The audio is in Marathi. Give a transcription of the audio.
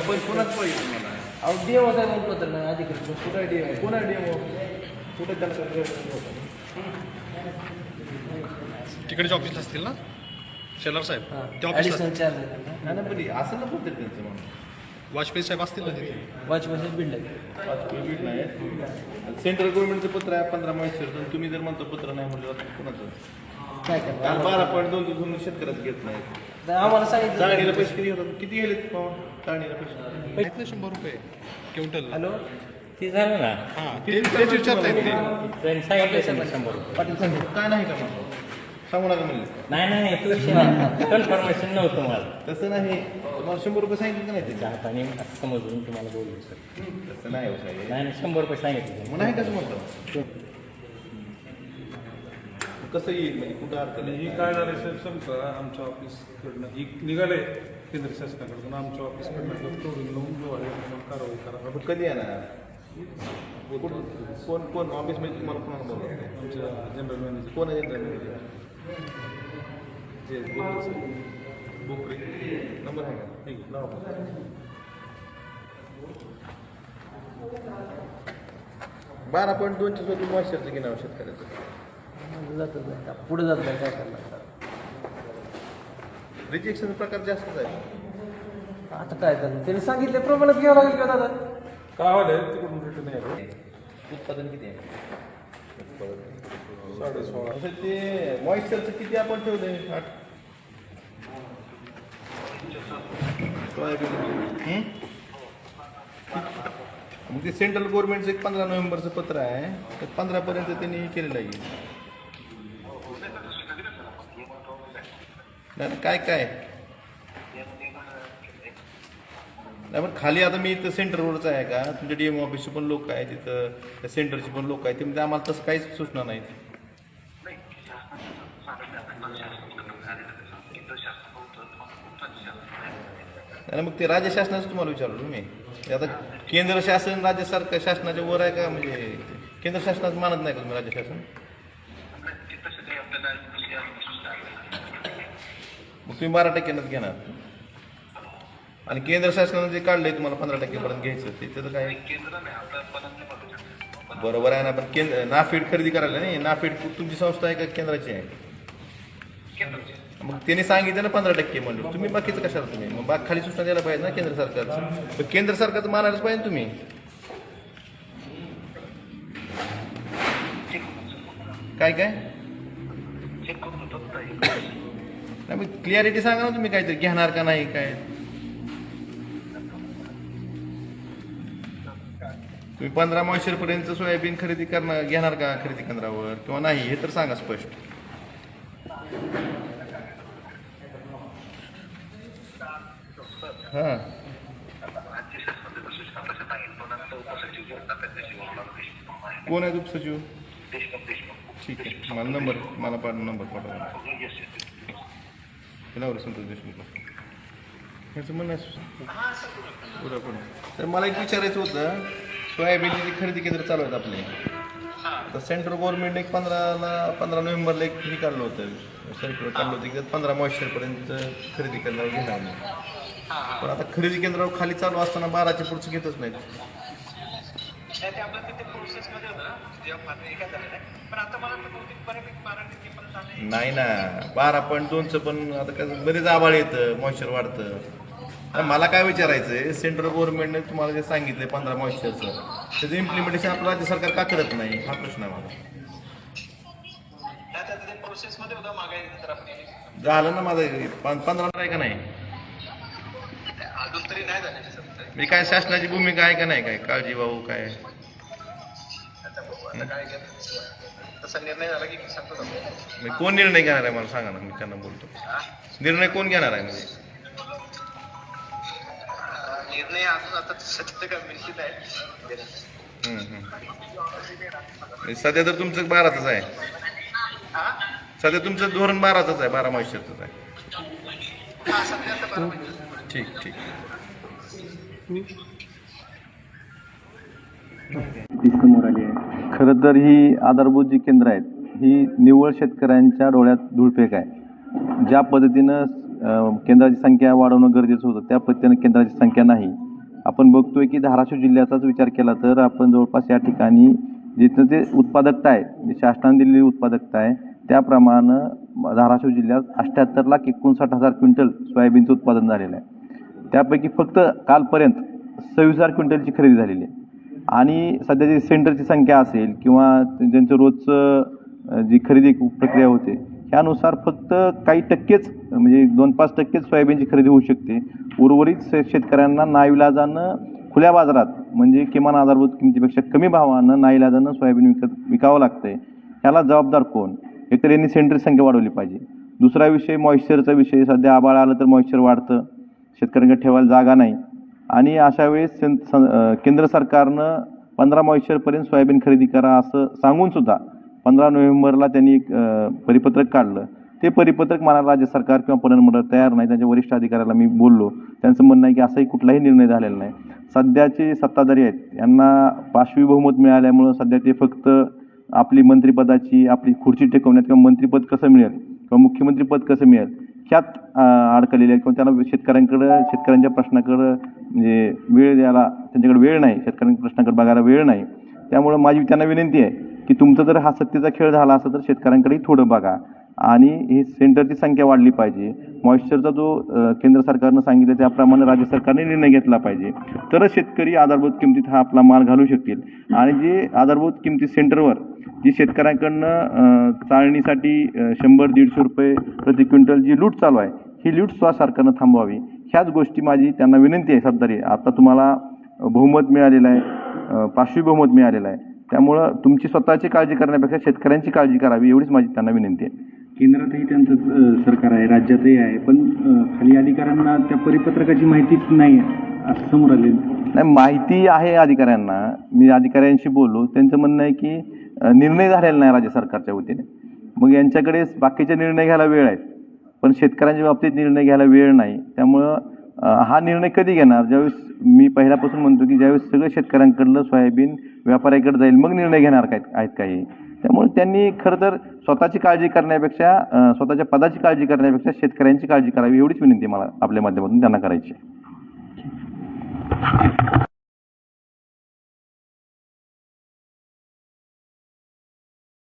पण कोणाच पाहिजे तुम्हाला अहो होता म्हणतो तर नाही अधिकृत कुठं आहे डीएम कोण डीएम कुठे त्याला तिकडच्या ऑफिसला असतील ना? शेलार साहेब. हां. त्या ऑफिसला ॲडिशनल चार्ज आहे त्यांना नाही ना पण असं ना पद्धत त्यांचं म्हणून वाजपेयी साहेब असतील ना तिथे? वॉचमॅनच बिल्ड आहे. नाही सेंट्रल गव्हर्नमेंटचं पत्र आहे पंधरा माहिती तुम्ही जर म्हणतो पत्र नाही म्हटलं कोणाचं? काय काल करणार बारा पॉईंट दोन दिवसून शेतकऱ्याच घेत नाही. आम्हाला सांगितलं चाळणीला पैसे किती होतात? किती गेले चाळणीला पैसे. ना शंभर रुपये क्विंटल हॅलो? ते झालं ना. हां ते तेच विचारतायत ते. त्यांनी सांगितलं शंभर रुपये. पाटील सांगितलं काय नाही का म्हणतो सांगू नका म्हणले. नाही नाही तो विषय नाही कन्फर्मेशन नव्हतं मला. तसं नाही. तुम्हाला शंभर रुपये सांगितलं का नाही ते त्या हाताने असं समजून तुम्हाला बोललो सर तसं नाही हो साहेब. नाही नाही शंभर रुपये सांगितले. मग नाही कसं म्हणतो कसं येईल? म्हणजे कुठं अडचण आणि आहे? ही काय झालं साहेब समजा आमच्या ऑफिसकडनं ही निघाले केंद्र शासनाकडून आमच्या ऑफिसकडनं तोडून लावून जो आहे त्याच्यावर कारवाई करा. मग कधी येणार? कोण कोण कोण? ऑफिसमध्ये तुम्हाला कोणाला बोलवलं? आमच्या जनरल मॅनेजर कोण आहे जनरल मॅनेजर जे बोलले साहेब. बोकरे. नंबर आहे का? ठीक लावा बारा पॉईंट दोनशे स्वतः मॉइश्चरचं घेणार शेतकऱ्याचं. जातच नाही पुढे जात नाही काय करणार? रिजेक्शन प्रकार जास्तच आहे. आता काय करणार? त्यांनी सांगितले प्रमाणात घ्यावं लागेल का दादा? काय व्हायला तिकडून रिटर्न यायला. उत्पादन किती आहे? साडे सोळा ते मॉइश्चरचं किती आपण ठेवलंय? आठ. हं? मग ते सेंट्रल गव्हर्नमेंटचं एक पंधरा नोव्हेंबरचं पत्र आहे. तर पंधरापर्यंत त्यांनी हे केलेलं आहे. नाही काय काय? नाही पण खाली आता मी इथं सेंटरवरच आहे का? तुमच्या डी एम ऑफिसचे पण लोक आहेत तिथं सेंटरचे पण लोक आहेत. ते म्हणजे आम्हाला तसं काहीच सूचना नाही. मग ते राज्य शासनाचं तुम्हाला विचारलो मी आता केंद्र शासन राज्य सरकार शासनाच्या वर आहे का? म्हणजे केंद्र शासनाचं मानत नाही का तुम्ही राज्य शासन? तुम्ही बारा टक्क्यानंच घेणार. आणि केंद्र शासनानं जे काढलंय तुम्हाला पंधरा टक्क्यापर्यंत घ्यायचं ते त्याचं काय? बरोबर आहे ना पण केंद्र नाफेड खरेदी करायला नाही नाफेड तुमची संस्था आहे का केंद्राची आहे? मग त्यांनी सांगितलं ना पंधरा टक्के म्हणलं तुम्ही बाकीचं कशाला तुम्ही? मग बाग खाली सूचना द्यायला पाहिजे ना केंद्र सरकारचं. पण केंद्र सरकारचं मानायलाच पाहिजे तुम्ही. काय काय? नाही मग क्लिअरिटी सांगा ना तुम्ही काहीतरी. घेणार का नाही काय? तुम्ही पंधरा मॉइश्चर पर्यंत सोयाबीन खरेदी करणार घेणार का खरेदी केंद्रावर? किंवा नाही हे तर सांगा स्पष्ट. हां. कोण आहे उपसचिव? ठीक आहे. मला नंबर मला पाठ नंबर पाठवा. कुणावर संतोष देशमुख ह्याचं म्हणणं तर मला एक विचारायचं होतं सोयाबीनची जी खरेदी केंद्र चालू आहेत आपले तर सेंट्रल गव्हर्नमेंट एक पंधराला पंधरा नोव्हेंबरला एक हे काढलं होतं. सर्क्युलर काढलं होतं की त्यात पंधरा मॉइश्चरपर्यंत खरेदी केंद्रावर घेणार नाही. पण आता खरेदी केंद्रावर खाली चालू असताना बाराच्या पुढचं घेतच नाहीत. नाही ते आपलं तिथे प्रोसेसमध्ये होतं ना जेव्हा फार एका आहे पण आता मला वाटतं बहुतेक बऱ्यापैकी बारा टक्के पण झाले. नाही ना बारा पॉईंट दोनचं पण आता कसं बरेच आबाळ येतं मॉइश्चर वाढतं. मला काय विचारायचं आहे सेंट्रल गव्हर्नमेंटने तुम्हाला जे सांगितलं पंधरा मॉइश्चरचं त्याचं इम्प्लिमेंटेशन आपलं राज्य सरकार का करत नाही? हा प्रश्न आहे मला. नाही आता ते प्रोसेसमध्ये होतं मागे तर आपण झालं ना माझं पं- पंधरा आहे का नाही? अजून तरी नाही झाले सर. मी काय शासनाची भूमिका आहे का नाही? काय काळजी भाऊ काय? आता काय घेत तसा निर्णय झाला की सांगतो कोण निर्णय घेणार आहे मला सांगा ना मी त्यांना बोलतो. निर्णय कोण घेणार आहे म्हणजे? निर्णय अजून आता सत्य का निश्चित आहे. हम्म, हम्म. म्हणजे सध्या तर तुमचं बारातच आहे. हा? सध्या तुमचं धोरण बारातच आहे बारा मॉइश्चरच आहे. हा सध्या आता बारा महिने ठीक ठीक. आहे खरं तर ही आधारभूत जी केंद्र आहेत ही निव्वळ शेतकऱ्यांच्या डोळ्यात धूळफेक आहे. ज्या पद्धतीनं केंद्राची संख्या वाढवणं गरजेचं होतं त्या पद्धतीनं केंद्राची संख्या नाही. आपण बघतोय की धाराशिव जिल्ह्याचाच विचार केला तर आपण जवळपास या ठिकाणी जिथं जे उत्पादकता आहे जी शासनाने दिलेली उत्पादकता आहे त्याप्रमाणे धाराशिव जिल्ह्यात अठ्ठ्याहत्तर लाख एकोणसाठ हजार क्विंटल सोयाबीनचं उत्पादन झालेलं आहे. त्यापैकी फक्त कालपर्यंत सव्वीस हजार क्विंटलची खरेदी झालेली आहे. आणि सध्याची सेंटरची संख्या असेल किंवा ज्यांचं रोजचं जी खरेदी प्रक्रिया होते त्यानुसार फक्त काही टक्केच म्हणजे दोन पाच टक्केच सोयाबीनची खरेदी होऊ शकते. उर्वरित शे- शेतकऱ्यांना नाईलाजानं खुल्या बाजारात म्हणजे किमान आधारभूत किमतीपेक्षा कमी भावानं नाईलाजानं सोयाबीन विकत विकावं लागतंय. ह्याला जबाबदार कोण? एकतर यांनी सेंटरची संख्या वाढवली पाहिजे. दुसरा विषय मॉइश्चरचा विषय. सध्या आबाळ आलं तर मॉइश्चर वाढतं. शेतकऱ्यांकडे ठेवायला जागा नाही. आणि अशा वेळेस स- केंद्र सरकारनं पंधरा मॉइश्चरपर्यंत सोयाबीन खरेदी करा असं सांगूनसुद्धा पंधरा नोव्हेंबरला त्यांनी एक परिपत्रक काढलं. ते परिपत्रक मला राज्य सरकार किंवा पणनमंडळ तयार नाही. त्यांच्या वरिष्ठ अधिकाऱ्याला मी बोललो. त्यांचं म्हणणं आहे की असाही कुठलाही निर्णय झालेला नाही. सध्याचे सत्ताधारी आहेत. यांना पाशवी बहुमत मिळाल्यामुळं सध्या ते फक्त आपली मंत्रिपदाची आपली खुर्ची टेकवण्यात किंवा मंत्रिपद कसं मिळेल किंवा मुख्यमंत्रीपद कसं मिळेल ह्यात अडकलेले आहेत. किंवा त्यांना शेतकऱ्यांकडं शेतकऱ्यांच्या प्रश्नाकडं म्हणजे वेळ द्यायला त्यांच्याकडे वेळ नाही. शेतकऱ्यांच्या प्रश्नाकडे बघायला वेळ नाही. त्यामुळं माझी त्यांना विनंती आहे की तुमचा जर हा सत्तेचा खेळ झाला असं तर शेतकऱ्यांकडेही थोडं बघा. आणि हे सेंटरची संख्या वाढली पाहिजे. मॉइश्चरचा जो केंद्र सरकारनं सांगितलं त्याप्रमाणे राज्य सरकारने निर्णय घेतला पाहिजे. तरच शेतकरी आधारभूत किमतीत हा आपला माल घालू शकतील. आणि जे आधारभूत किमती सेंटरवर जी शेतकऱ्यांकडनं चाळणीसाठी शंभर दीडशे रुपये प्रति क्विंटल जी लूट चालू आहे ही लूट सुद्धा सरकारनं थांबवावी. ह्याच गोष्टी माझी त्यांना विनंती आहे सत्तारी. आता तुम्हाला बहुमत मिळालेलं आहे अं, पाचवी बहुमत मिळालेलं आहे. त्यामुळं तुमची स्वतःची काळजी करण्यापेक्षा शेतकऱ्यांची काळजी करावी एवढीच माझी त्यांना विनंती आहे. केंद्रातही त्यांचं सरकार आहे राज्यातही आहे पण खाली अधिकाऱ्यांना त्या परिपत्रकाची माहितीच नाही असं समोर आले नाही माहिती आहे अधिकाऱ्यांना. मी अधिकाऱ्यांशी बोललो. त्यांचं म्हणणं आहे की निर्णय झालेला नाही राज्य सरकारच्या वतीने. मग यांच्याकडे बाकीचे निर्णय घ्यायला वेळ आहे. पण शेतकऱ्यांच्या बाबतीत निर्णय घ्यायला वेळ नाही. त्यामुळं हा निर्णय कधी घेणार? ज्यावेळेस मी पहिल्यापासून म्हणतो की ज्यावेळेस सगळं शेतकऱ्यांकडलं सोयाबीन व्यापाऱ्याकडे जाईल मग निर्णय घेणार काय आहेत काही. त्यामुळे त्यांनी खरं तर स्वतःची काळजी करण्यापेक्षा स्वतःच्या पदाची काळजी करण्यापेक्षा शेतकऱ्यांची काळजी करावी एवढीच विनंती मला आपल्या माध्यमातून त्यांना करायची